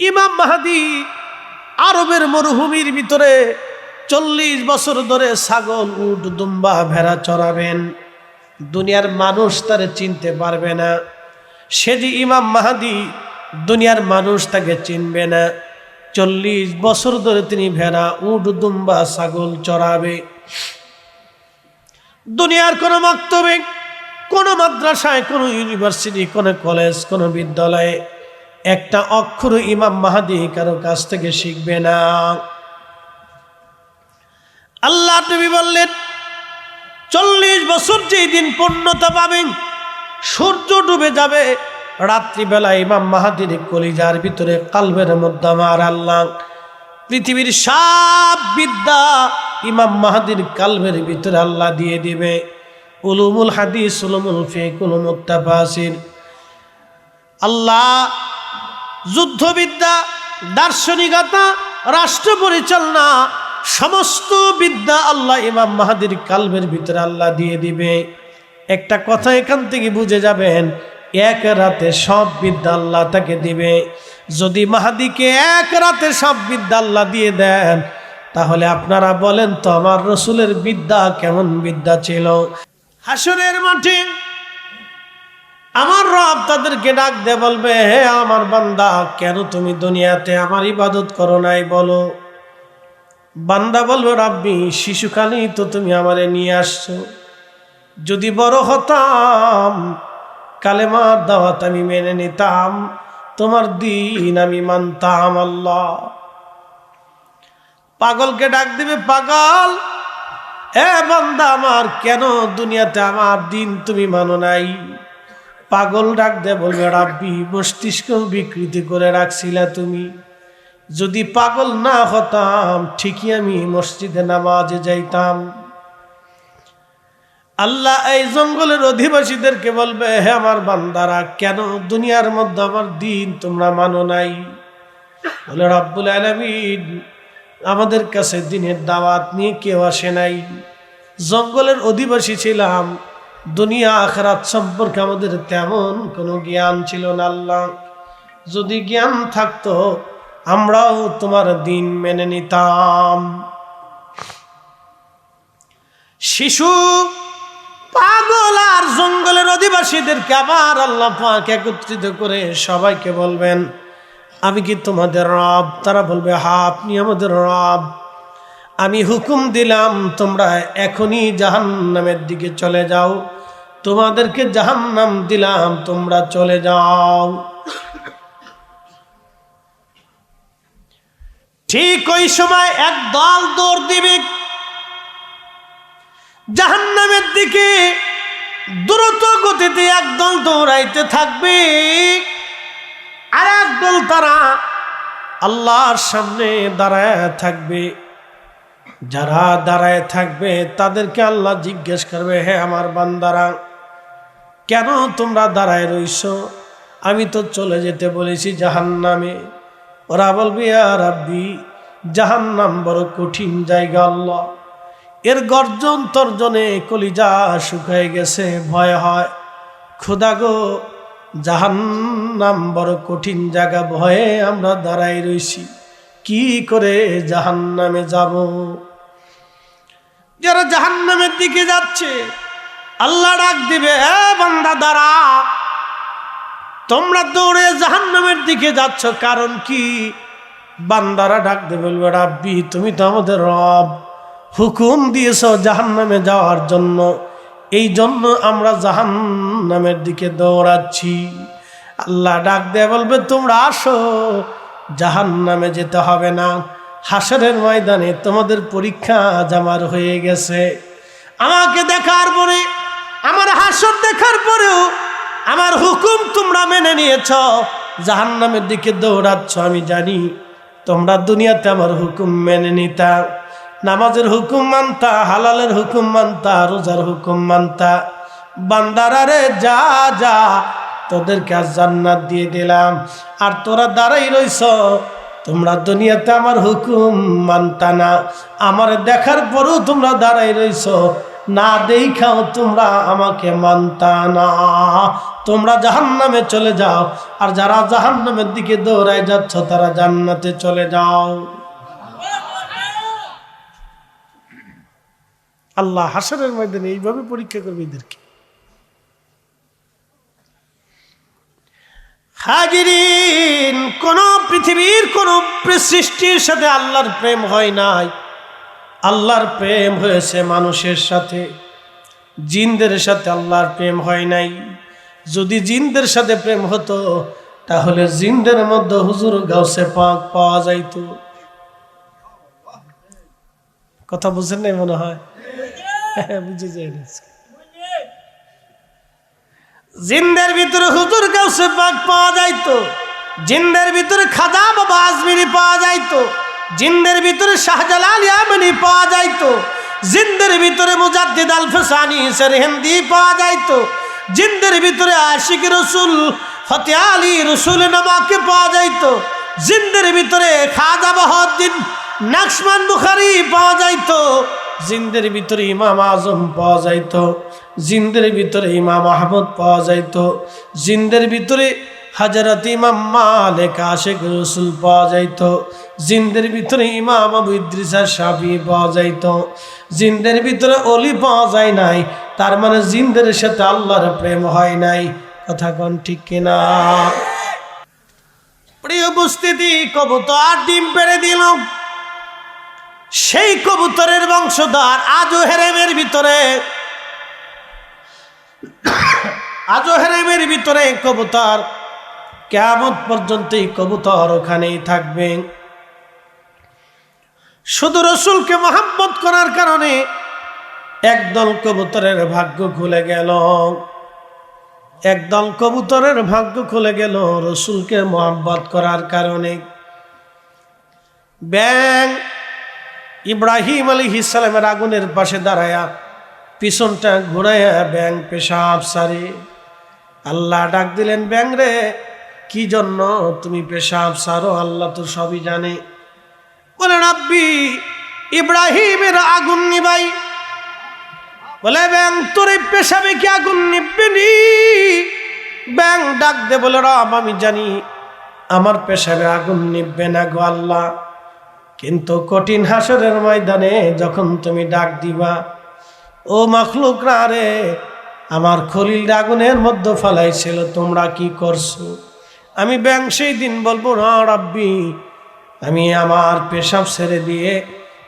ইমাম মাহাদি আরবের মরুভূমির ভিতরে চল্লিশ বছর ধরে ছাগল, উট, দুম্বা ভেড়া চড়াবেন দুনিয়ার মানুষ তারে চিনতে পারবে না। সে যে ইমাম মাহাদি, দুনিয়ার মানুষ তাকে চিনবে না। চল্লিশ বছর ধরে তিনি ভেড়া, উট, দুম্বা, ছাগল চড়াবে দুনিয়ার কোনো বক্তব্যে কোনো মাদ্রাসায়, কোনো ইউনিভার্সিটি, কোনো কলেজ, কোনো বিদ্যালয়ে একটা অক্ষর ইমাম মাহাদি কারও কাছ থেকে শিখবে না। আল্লাহ নবী বললেন, চল্লিশ বছর যেই দিন পূর্ণতা পাবেন সূর্য ডুবে যাবে, রাত্রিবেলা ইমাম মাহাদির কলিজার ভিতরে কালবের মধ্যে আমার আল্লাহ, পৃথিবীর সব বিদ্যা ইমাম মাহাদির কালবের ভিতরে আল্লাহ দিয়ে দিবে। উলুমুল হাদিস, উলুমুল ফেক উলুমুল তাফাসির আল্লাহ যুদ্ধবিদ্যা, দার্শনিকতা রাষ্ট্র পরিচালনা সমস্ত বিদ্যা আল্লাহ ইমাম মাহাদির কালবের ভিতরে আল্লাহ দিয়ে দিবে। একটা কথা এখান থেকে বুঝে যাবেন, এক রাতে সব বিদ্যা আল্লাহ তাকে দিবে। যদি মাহাদিকে এক রাতে সব বিদ্যা আল্লাহ দিয়ে দেন, তাহলে আপনারা বলেন তো আমার রসুলের বিদ্যা কেমন বিদ্যা ছিল? হাসনের মাঠে আমার রব তাদেরকে ডাক দে বলবে, হে আমার বান্দা, কেন তুমি দুনিয়াতে আমার ইবাদত করো নাই বলো? বান্দা বলবে, রাব্বি, শিশুকালেই তো তুমি আমারে নিয়ে আসছো। যদি বড় হতাম, কালেমার দাওয়াত আমি মেনে নিতাম, তোমার দিন আমি মানতাম আল্লাহ। পাগলকে ডাক দিবে, পাগল, এ বান্দা আমার, কেন দুনিয়াতে আমার দিন তুমি মানো নাই? পাগল ডাক দে বলবে, রাব্বি মস্তিষ্ক বিকৃতি করে রাখছিলা তুমি। যদি পাগল না হতাম, ঠিকই আমি মসজিদে নামাজে যাইতাম। আল্লাহ এই জঙ্গলের অধিবাসীদেরকে বলবে, হে আমার বান্দারা, কেন দুনিয়ার মধ্যে আমার দিন তোমরা মানো নাই? বলে, রব্বুল আলমিন, আমাদের কাছে দিনের দাওয়াত নিয়ে কেউ আসে নাই। জঙ্গলের অধিবাসী ছিলাম দুনিয়া আখরাত সম্পর্কে আমাদের তেমন কোনো জ্ঞান ছিল না আল্লাহ। যদি জ্ঞান থাকতো, আমরাও তোমার দিন মেনে নিতাম। শিশু, পাগল আর জঙ্গলের অধিবাসীদেরকে আবার আল্লাহ পাক একত্রিত করে সবাইকে বলবেন, আমি কি তোমাদের রব? তারা বলবে, হা, আপনি আমাদের রব। আমি হুকুম দিলাম, তোমরা এখনই জাহান্নামের দিকে চলে যাও। তোমাদেরকে জাহান্নাম দিলাম, তোমরা চলে যাও। ঠিক ওই সময় এক দল দৌড় দিবে। জাহান্নামের দিকে দ্রুত গতিতে একদল দৌড়াইতে থাকবে। আর একদল তারা আল্লাহর সামনে দাঁড়ায় থাকবে। যারা দাঁড়ায় থাকবে, তাদেরকে আল্লাহ জিজ্ঞেস করবে, হে আমার বান্দারা কেন তোমরা দাঁড়ায় রইছ? আমি তো চলে যেতে বলেছি জাহান্নামে। ওরা বলবে আর আব্বি জাহান্নাম বড় কঠিন জায়গা আল্লাহ। এর গর্জন তর্জনে কলিজা শুকায় গেছে, ভয় হয়। খোদা গো, জাহান্নাম বড় কঠিন জায়গা, ভয়ে আমরা দাঁড়াই রইছি। কি করে জাহান্নামে যাব? যারা জাহান্নামের দিকে যাচ্ছে আল্লাহ ডাক দিবে, এ বান্দা, দাঁড়া। তোমরা দৌড়ে জাহান্নামের দিকে যাচ্ছ, কারণ কি? বান্দারা ডাক দেবে রাব্বি, তুমি তো আমাদের রব। হুকুম দিয়েছ জাহান্নামে যাওয়ার জন্য। এই জন্য আমরা জাহান্নামের দিকে দৌড়াচ্ছি। আল্লাহ ডাক দেয়া বলবে, তোমরা আসো। জাহান্নামে যেতে হবে না। হাসরের ময়দানে তোমাদের পরীক্ষা জামার হয়ে গেছে। আমাকে দেখার পরে আমার হাসর দেখার পরেও আমার হুকুম তোমরা মেনে নিয়েছ। জাহান্নামের দিকে দৌড়াচ্ছ, আমি জানি। তোমরা দুনিয়াতে আমার হুকুম মেনে নিতা। নামাজের হুকুম মানতা, হালালের হুকুম মানতা, রোজার হুকুম মানতা। বান্দারারে যা যা, তোদেরকে আজ জান্নাত দিয়ে দিলাম। আর তোরা দাঁড়াই রইছ, তোমরা দুনিয়াতে আমার হুকুম মানতা না। আমার দেখার পরেও তোমরা দাঁড়াই রইছ না দেখাও তোমরা আমাকে মানতা না। তোমরা জাহান্নামে চলে যাও, আর যারা জাহান্নামের দিকে দৌড়ায় যাচ্ছ, তারা জান্নাতে চলে যাও। আল্লাহ হাসরের ময়দানে এইভাবে পরীক্ষা করবে এদেরকে। হাজিরিন, কোন পৃথিবীর কোন সৃষ্টির সাথে আল্লাহর প্রেম হয় নাই। আল্লাহর প্রেম হয়েছে মানুষের সাথে। জিনদের সাথে আল্লাহর প্রেম হয় নাই। যদি জিনদের সাথে প্রেম হতো, তাহলে জিনদের মধ্যে হুজুর গাউসে পাক পাওয়া যাইত। কথা বুঝেন নাই মনে হয়? বুঝে যায় জিন্দের ভিতরে হুজুর গাউসে পাক পাওয়া যাইতো। জিন্দের ভিতরে খাজা বাবা আজমিরি পাওয়া যাইতো। জিন্দের ভিতরে শাহজালাল ইয়ামানি পাওয়া যাইতো। জিন্দের ভিতরে মুজাদ্দিদ আল ফসানি হিন্দি পাওয়া যাইতো। জিন্দের ভিতরে আশিক রসুল, ফতে রসুল নামাকে পাওয়া যাইতো। জিন্দের ভিতরে খাজা বাহদ্দিন নাকসমান বুখারি পাওয়া যাইতো। জিন্দের ভিতরে ইমাম আজম পাওয়া যাইতো। জিন্দের ভিতরে ইমাম আহমদ পাওয়া যাইতো। জিন্দের ভিতরে হাজারত ইমাম মালেক, আশেক রসুল পাওয়া যাইতো। জিন্দের ভিতরে ইমাম আবু ইদ্রিসা সাফি পাওয়া যাইতো। জিন্দের ভিতরে অলি পাওয়া যায় নাই, তার মানে জিন্দের সাথে আল্লাহর প্রেম হয় নাই। কথা কোন ঠিক কিনা? প্রিয় উপস্থিতি, কবুতর ডিম পেড়ে দিল। সেই কবুতরের বংশধর আজও হেরেমের ভিতরে। আজও হেরেমের ভিতরে কবুতর। কেমন পর্যন্ত এই কবুতর ওখানেই থাকবে। শুধু রসুলকে মহাব্বত করার কারণে একদল কবুতরের ভাগ্য খুলে গেল। একদল কবুতরের ভাগ্য খুলে গেল রসুলকে মহাব্বত করার কারণে। ব্যাং! ইব্রাহিম আলী ইসালামের আগুনের পাশে দাঁড়ায়া পিছনটা ঘুরাইয়া ব্যাং পেশাব সারি। আল্লাহ ডাক দিলেন, ব্যাং রে, কি জন্য তুমি পেশাব সারো? আল্লাহ তো সবই জানে। বলে, রাব্বি, ইব্রাহিমের আগুন নিবাই। বলে, ব্যাং, তোর এই পেশাবে কি আগুন নিববে নি? ব্যাং ডাক দে, বলে, রব, আমি জানি আমার পেশাবে আগুন নিববে না গো আল্লাহ। কিন্তু কঠিন হাসরের ময়দানে যখন তুমি ডাক দিবা, ও মখলুকরা রে, আমার খলিল আগুনের মধ্যে ফেলাইছিল, তোমরা কি করছ? আমি ব্যাং সেই দিন বলব রাব্বি আমি আমার পেশাব ছেড়ে দিয়ে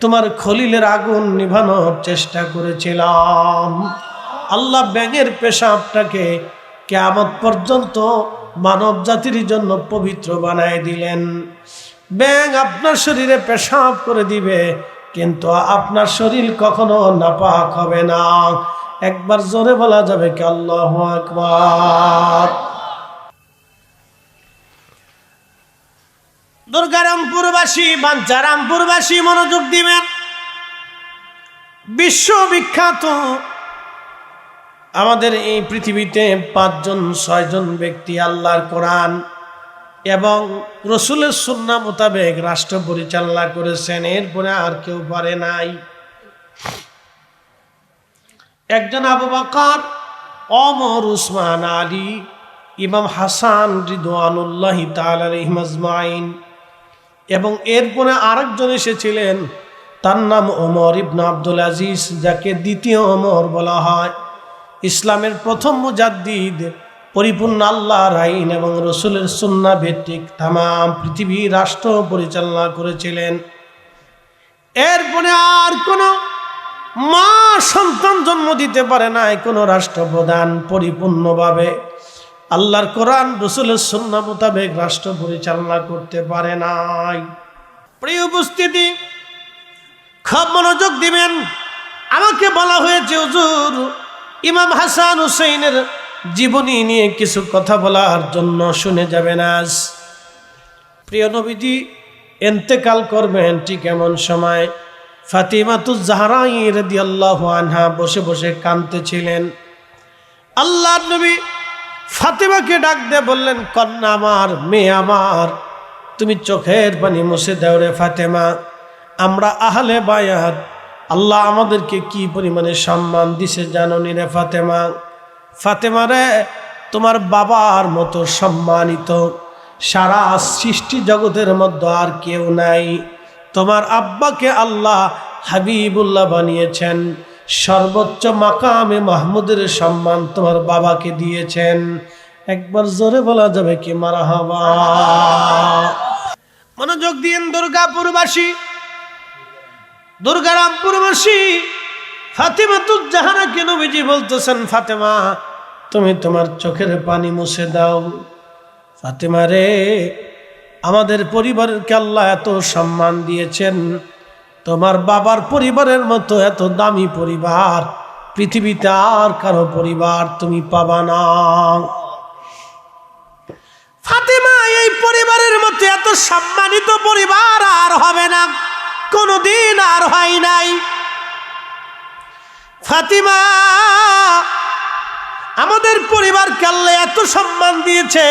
তোমার খলিলের আগুন নিভানোর চেষ্টা করেছিলাম। আল্লাহ ব্যাঙের পেশাবটাকে কেমত পর্যন্ত মানব জাতির জন্য পবিত্র বানায় দিলেন। ব্যাং আপনার শরীরে পেশাব করে দিবে, কিন্তু আপনার শরীর কখনো নাপাক হবে না। একবার জোরে বলা যাবে কি আল্লাহ আকবার। দুর্গারামপুরবাসী বাঞ্চারামপুরবাসী মনোযোগ দিবেন। বিশ্ববিখ্যাত আমাদের এই পৃথিবীতে পাঁচজন, ছয়জন ব্যক্তি আল্লাহর কোরআন এবং রসুলের সুন্না মোতাবেক রাষ্ট্র পরিচালনা করেছেন, এরপরে আর কেউ পারে নাই। একজন আবু বাকার, অমর উসমান আলী, ইমাম হাসান রিদওয়ানুল্লাহ তালমাইন এবং এরপরে আরেকজন এসেছিলেন, তার নাম ওমর ইবনা আব্দুল আজিজ, যাকে দ্বিতীয় ওমর বলা হয়। ইসলামের প্রথম মুজাদ্দিদ, পরিপূর্ণ আল্লাহর আইন এবং রসুলের সুন্না ভিত্তিক তাম পৃথিবী রাষ্ট্র পরিচালনা করেছিলেন। এরপরে আর কোনো মা সন্তান জন্ম দিতে পারে নাই, কোনো রাষ্ট্রপ্রধান পরিপূর্ণভাবে। আল্লাহর কোরআন, রসুলের সন্না মোতাবেক রাষ্ট্র পরিচালনা করতে পারে নাই। প্রিয় উপস্থিতি, খুব মনোযোগ দিবেন। আমাকে বলা হয়েছে, হুজুর, ইমাম হাসান হুসেইনের জীবনী নিয়ে কিছু কথা বলার জন্য শুনে যাবেন আজ। প্রিয় নবীজি, এন্তেকাল করবেন ঠিক এমন সময়। ফাতিমাতু জাহরাই রদি আল্লাহ আনহা বসে বসে কাঁদতেছিলেন। আল্লাহ নবী ফাতেমাকে ডাক দিয়ে বললেন, কন্যা আমার, মেয়ে আমার, তুমি চোখের পানি মুছে দাও রে ফাতেমা। আমরা আহলে বায়াত, আল্লাহ আমাদেরকে কি পরিমাণে সম্মান দিছে জাননি রে ফাতেমা। ফাতেমা রে, তোমার বাবার মতো সম্মানিত, সারা সৃষ্টি জগতের মধ্যে আর কেউ নাই। তোমার আব্বাকে আল্লাহ হাবিবুল্লাহ বানিয়েছেন। সর্বোচ্চ মাকামে মাহমুদের সম্মান তোমার বাবাকে দিয়েছেন। একবার জোরে বলা যাবে কি মারা হবা মনোযোগ দিন দুর্গাপুরবাসী। দুর্গারামপুরবাসী ফাতেমা তুজাহানাকে নবীজি বলতেছেন, ফাতেমা, তুমি তোমার চোখের পানি মুছে দাও। ফাতেমা রে, আমাদের পরিবারকে আল্লাহ এত সম্মান দিয়েছেন। তোমার বাবার পরিবারের মতো এত দামি পরিবার, পৃথিবীতে আর কারও পরিবার তুমি পাবা না। এই পরিবারের মতো এত সম্মানিত পরিবার আর হবে না, কোনোদিন আর হয় নাই। ফাতিমা, আমাদের পরিবারকে আল্লাহ এত সম্মান দিয়েছে,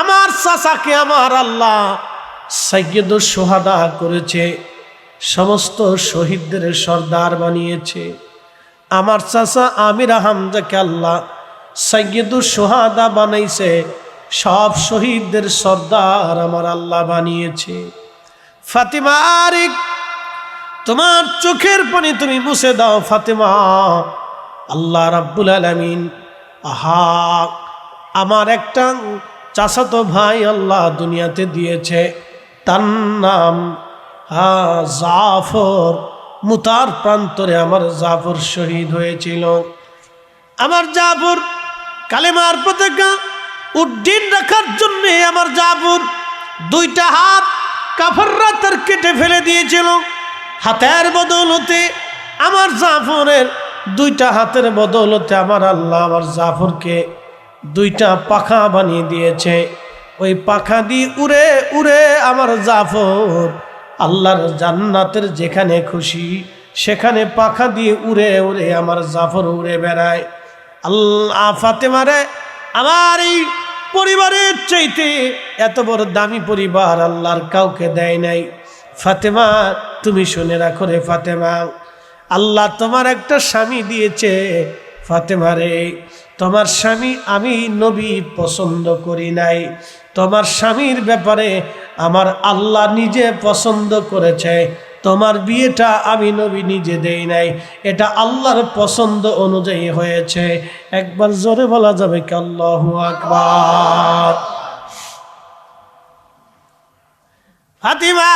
আমার চাচাকে, আমার আল্লাহ সৈয়দ সোহাদা করেছে। সমস্ত শহীদদের সর্দার বানিয়েছে। আমার চাচা আমির হামজাকে আল্লাহ সৈয়দ সোহাদা বানাইছে। সব শহীদদের সর্দার আমার আল্লাহ বানিয়েছে। ফাতিমা আরিক তোমার চোখের পানি তুমি মুছে দাও ফাতেমা। আল্লাহ রাব্বুল আলমিন, আহা, আমার একটা চাচাতো ভাই আল্লাহ দুনিয়াতে দিয়েছে। তার নাম হা, জাফর, মুতার প্রান্তরে আমার জাফর শহীদ হয়েছিল। আমার জাফর কালেমার পতাকা উড্ডিন রাখার জন্যে আমার জাফর দুইটা হাত কাফররা তার কেটে ফেলে দিয়েছিল। হাতের বদৌলতে আমার জাফরের দুইটা হাতের বদৌলতে আমার আল্লাহ আমার জাফরকে দুইটা পাখা বানিয়ে দিয়েছে। ওই পাখা দিয়ে উড়ে উড়ে আমার জাফর আল্লাহর জান্নাতের যেখানে খুশি, সেখানে পাখা দিয়ে উড়ে উড়ে আমার জাফর উড়ে বেড়ায়। আল্লাহ ফাতেমারে, আমার এই পরিবারের চাইতে এত বড় দামি পরিবার আল্লাহর কাউকে দেয় নাই। ফাতেমা, তুমি শুনে রাখো রে ফাতেমা, আল্লাহ তোমার একটা স্বামী দিয়েছে। ফাতেমা রে তোমার স্বামী আমি নবী পছন্দ করি নাই। তোমার স্বামীর ব্যাপারে আমার আল্লাহ নিজে পছন্দ করেছে। তোমার বিয়েটা আমি নবী নিজে দেই নাই। এটা আল্লাহর পছন্দ অনুযায়ী হয়েছে। একবার জোরে বলা যাবে কি আল্লাহ আকবার। ফাতিমা,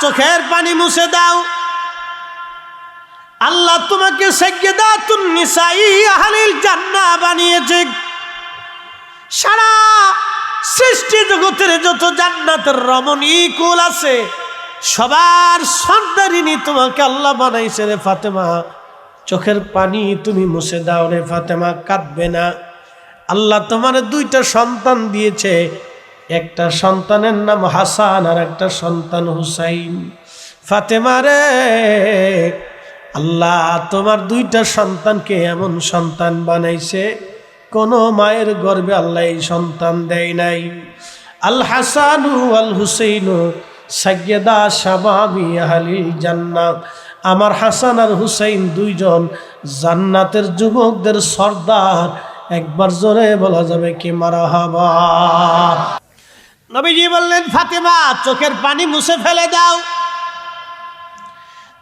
চোখের পানি মুছে দাও। আল্লাহ তোমাকে জান্নাহ বানিয়েছে। সারা সৃষ্টি জগতের যত জান্নাতের রমণী কুল আছে, সবার সন্তারিনী তোমাকে আল্লাহ বানাইছে রে ফাতেমা। চোখের পানি তুমি মুছে দাও রে ফাতেমা, কাঁদবে না। আল্লাহ তোমার দুইটা সন্তান দিয়েছে, একটা সন্তানের নাম হাসান আর একটা সন্তান হুসাইন। ফাতেমা রে আল্লাহ তোমার দুইটা সন্তানকে এমন সন্তান বানাইছে, কোনো মায়ের গর্বে আল্লাহ এই সন্তান দেয় নাই। আল হাসানু আল হুসেইনু সাজ্ঞেদা শাবাবি আহলিল জান্নাত। আমার হাসান আর হুসাইন দুইজন জান্নাতের যুবকদের সর্দার। একবার জোরে বলা যাবে কি মারা হাবা। নবীজি বললেন, ফাতেমা, চোখের পানি মুছে ফেলে দাও।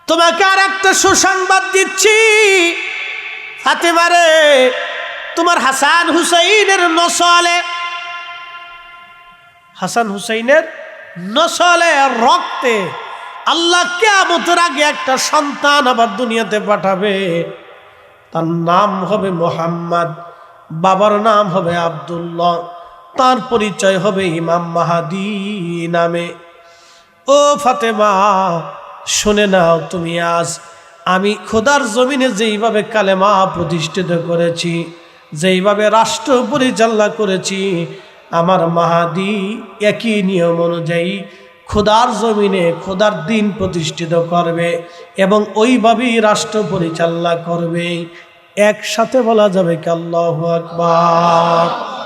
তোমাকে আর একটা সুসংবাদ দিচ্ছি। ফাতেমারে, তোমার হাসান হুসাইনের নসলে, হাসান হুসাইনের নসলে রক্তে আল্লাহ কেমতের আগে একটা সন্তান আবার দুনিয়াতে পাঠাবে। তার নাম হবে মোহাম্মদ, বাবার নাম হবে আবদুল্লাহ, তার পরিচয় হবে ইমাম মাহাদি নামে। ও ফাতেমা শুনে নাও তুমি আজ, আমি খোদার জমিনে যেইভাবে কালেমা প্রতিষ্ঠিত করেছি, যেইভাবে রাষ্ট্র পরিচালনা করেছি, আমার মাহাদি একই নিয়ম অনুযায়ী খোদার জমিনে খোদার দিন প্রতিষ্ঠিত করবে এবং ওইভাবেই রাষ্ট্র পরিচালনা করবে। একসাথে বলা যাবে কাল্লাহ আকবার।